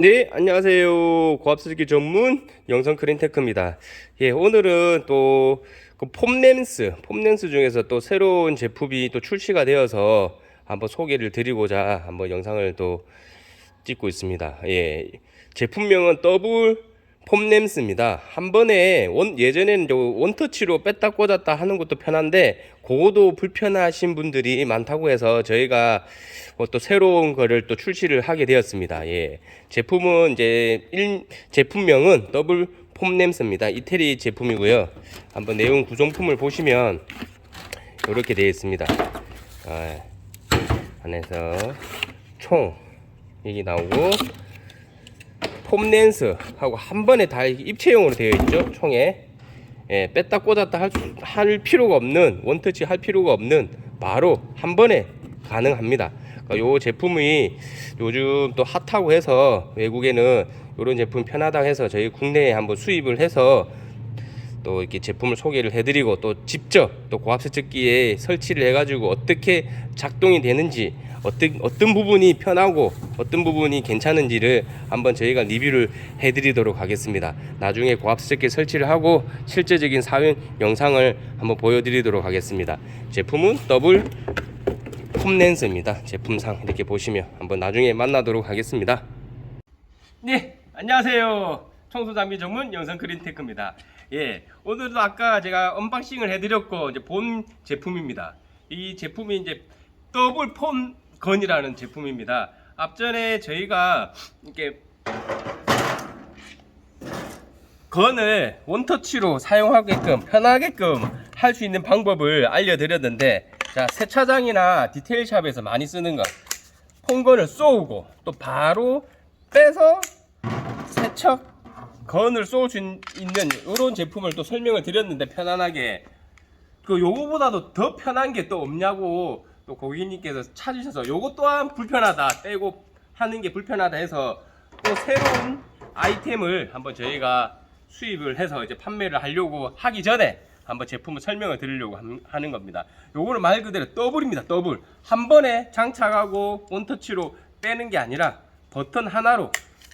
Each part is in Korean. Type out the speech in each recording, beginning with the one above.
네, 안녕하세요. 고압수기 전문 영성 크린테크입니다. 예, 오늘은 또, 그 폼렌스, 폼렌스 중에서 또 새로운 제품이 또 출시가 되어서 한번 소개를 드리고자 한번 영상을 또 찍고 있습니다. 예, 제품명은 더블 폼램스입니다. 한 번에 원, 예전에는 저 원터치로 뺐다 꽂았다 하는 것도 편한데 그거도 불편하신 분들이 많다고 해서 저희가 어, 또 새로운 거를 또 출시를 하게 되었습니다. 예. 제품은 이제 일, 제품명은 더블 폼램스입니다. 이태리 제품이고요. 한번 내용 구성품을 보시면 이렇게 되어 있습니다. 아, 안에서 총 여기 나오고 폼렌스하고 한 번에 다 입체용으로 되어 있죠 총에. 예, 뺐다 꽂았다 할, 수- 할 필요가 없는 원터치 할 필요가 없는 바로 한 번에 가능합니다. 그러니까 요 제품이 요즘 또 핫하고 해서 외국에는 이런 제품 편하다고 해서 저희 국내에 한번 수입을 해서 또 이렇게 제품을 소개를 해드리고 또 직접 또 고압 세척기에 설치를 해가지고 어떻게 작동이 되는지 어떤 어떤 부분이 편하고 어떤 부분이 괜찮은지를 한번 저희가 리뷰를 해드리도록 하겠습니다. 나중에 고압 세척기 설치를 하고 실제적인 사용 영상을 한번 보여드리도록 하겠습니다. 제품은 더블 폼렌스입니다. 제품상 이렇게 보시면 한번 나중에 만나도록 하겠습니다. 네, 안녕하세요. 청소 장비 전문 영상 그린테크입니다. 예, 오늘도 아까 제가 언박싱을 해드렸고 이제 본 제품입니다. 이 제품이 이제 더블 폰 건이라는 제품입니다. 앞전에 저희가 이렇게 건을 원터치로 사용하게끔 편하게끔 할 수 있는 방법을 알려드렸는데 자 세차장이나 디테일샵에서 많이 쓰는 것 폰건을 쏘고 또 바로 빼서 세척 건을 쏠 수 있는 이런 제품을 또 설명을 드렸는데 편안하게 그 요거보다도 더 편한 게 또 없냐고 또 고객님께서 찾으셔서 요거 또한 불편하다 떼고 하는 게 불편하다 해서 또 새로운 아이템을 한번 저희가 수입을 해서 이제 판매를 하려고 하기 전에 한번 제품을 설명을 드리려고 함- 하는 겁니다. 요거는 말 그대로 더블입니다. 더블. 한 번에 장착하고 원터치로 빼는 게 아니라 버튼 하나로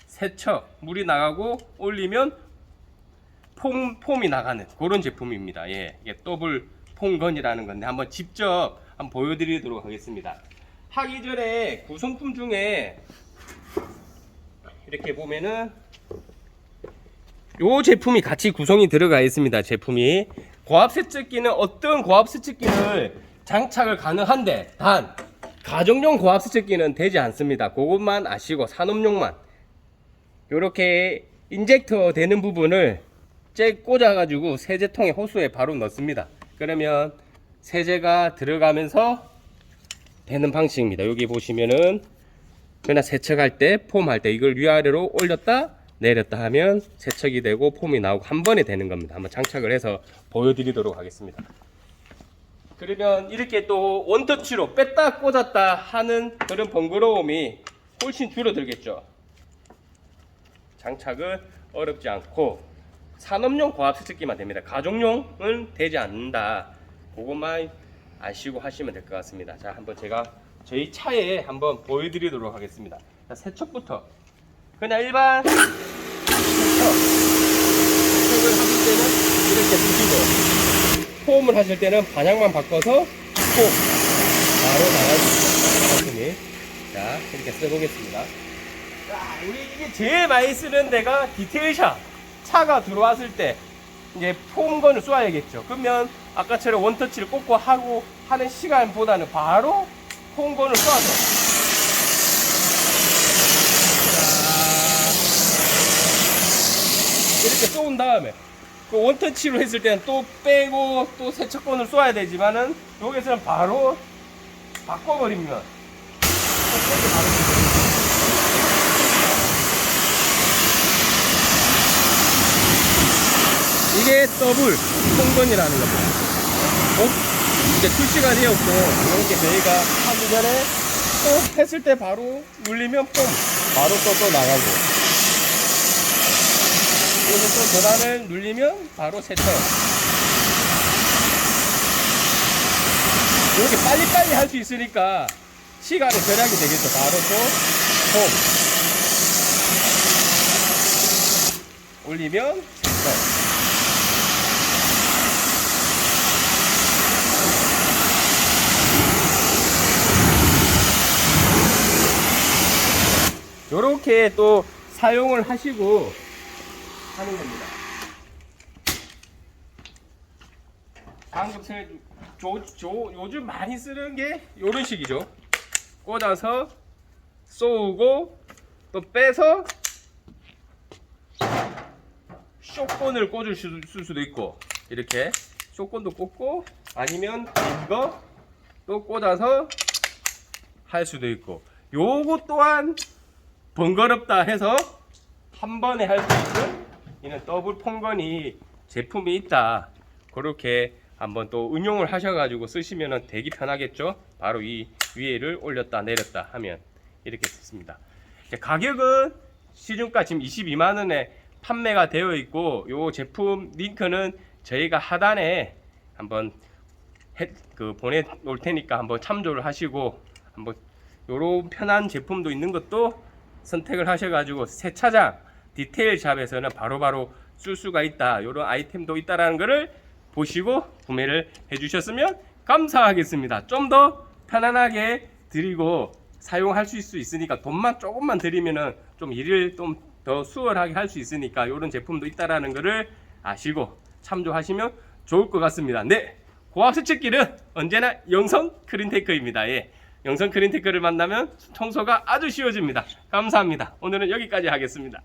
세척, 물이 나가고 올리면 폼, 폼이 나가는 그런 제품입니다. 예, 이게 더블 폼건이라는 건데 한번 직접 한번 보여드리도록 하겠습니다. 하기 전에 구성품 중에 이렇게 보면은 요 제품이 같이 구성이 들어가 있습니다. 제품이 고압 세척기는 어떤 고압 세척기를 장착을 가능한데 단 가정용 고압 세척기는 되지 않습니다. 그것만 아시고 산업용만 요렇게 인젝터 되는 부분을 째 꽂아가지고 세제통에 호수에 바로 넣습니다. 그러면 세제가 들어가면서 되는 방식입니다. 여기 보시면은 그냥 세척할 때, 폼할 때 이걸 위아래로 올렸다 내렸다 하면 세척이 되고 폼이 나오고 한 번에 되는 겁니다. 한번 장착을 해서 보여드리도록 하겠습니다. 그러면 이렇게 또 원터치로 뺐다 꽂았다 하는 그런 번거로움이 훨씬 줄어들겠죠. 장착은 어렵지 않고 산업용 고압 세척기만 됩니다. 가정용은 되지 않는다. 그것만 아시고 하시면 될 것 같습니다. 자, 한번 제가 저희 차에 한번 보여드리도록 하겠습니다. 자, 세척부터 그냥 일반 세척 세척을 하실 때는 이렇게 두시고 폼을 하실 때는 방향만 바꿔서 폼 바로 나갈 수 있습니다. 자, 이렇게 써보겠습니다. 자, 우리 이게 제일 많이 쓰는 데가 디테일샵. 차가 들어왔을 때 이제 폼건을 쏘아야겠죠. 그러면 아까처럼 원터치를 꽂고 하고 하는 시간보다는 바로 폼건을 자, 이렇게 쏘은 다음에 그 원터치로 했을 때는 또 빼고 또 세척건을 쏘아야 되지만은 여기서는 바로 바꿔버리면 이게 더블 통건이라는 겁니다. 어? 이제 출시가 되었고 이렇게 저희가 하기 전에 또 했을 때 바로 눌리면 폼 바로 또 또 나가고 그리고 또 전환을 눌리면 바로 세척 이렇게 빨리빨리 할 수 있으니까 시간이 절약이 되겠죠. 바로 또 폼. 올리면 됐어. 요렇게 또 사용을 하시고 하는 겁니다. 방금 제- 조, 조, 요즘 많이 쓰는 게 요런 식이죠. 꽂아서 쏘고 또 빼서 쇼콘을 꽂을 수, 쓸 수도 있고 이렇게 쇼콘도 꽂고 아니면 이거 또 꽂아서 할 수도 있고 요거 또한 번거롭다 해서 한 번에 할 수 있는 이런 더블 폰건이 제품이 있다. 그렇게 한번 또 응용을 하셔가지고 쓰시면 되게 편하겠죠? 바로 이 위에를 올렸다 내렸다 하면 이렇게 썼습니다. 이제 가격은 시중가 지금 22만 원에 판매가 되어 있고 요 제품 링크는 저희가 하단에 한번 해, 그 보내 놓을 테니까 한번 참조를 하시고 한번 요런 편한 제품도 있는 것도 선택을 하셔가지고 세차장 디테일 샵에서는 바로 바로 쓸 수가 있다 요런 아이템도 있다라는 것을 보시고 구매를 해주셨으면 감사하겠습니다 좀 더 편안하게 드리고 사용할 수 있으니까 돈만 조금만 드리면은 좀 일을 좀 더 수월하게 할 수 있으니까 이런 제품도 있다라는 것을 아시고 참조하시면 좋을 것 같습니다. 네, 고압 세척기는 언제나 영성 크린테크입니다. 예, 영성 크린테크를 만나면 청소가 아주 쉬워집니다. 감사합니다. 오늘은 여기까지 하겠습니다.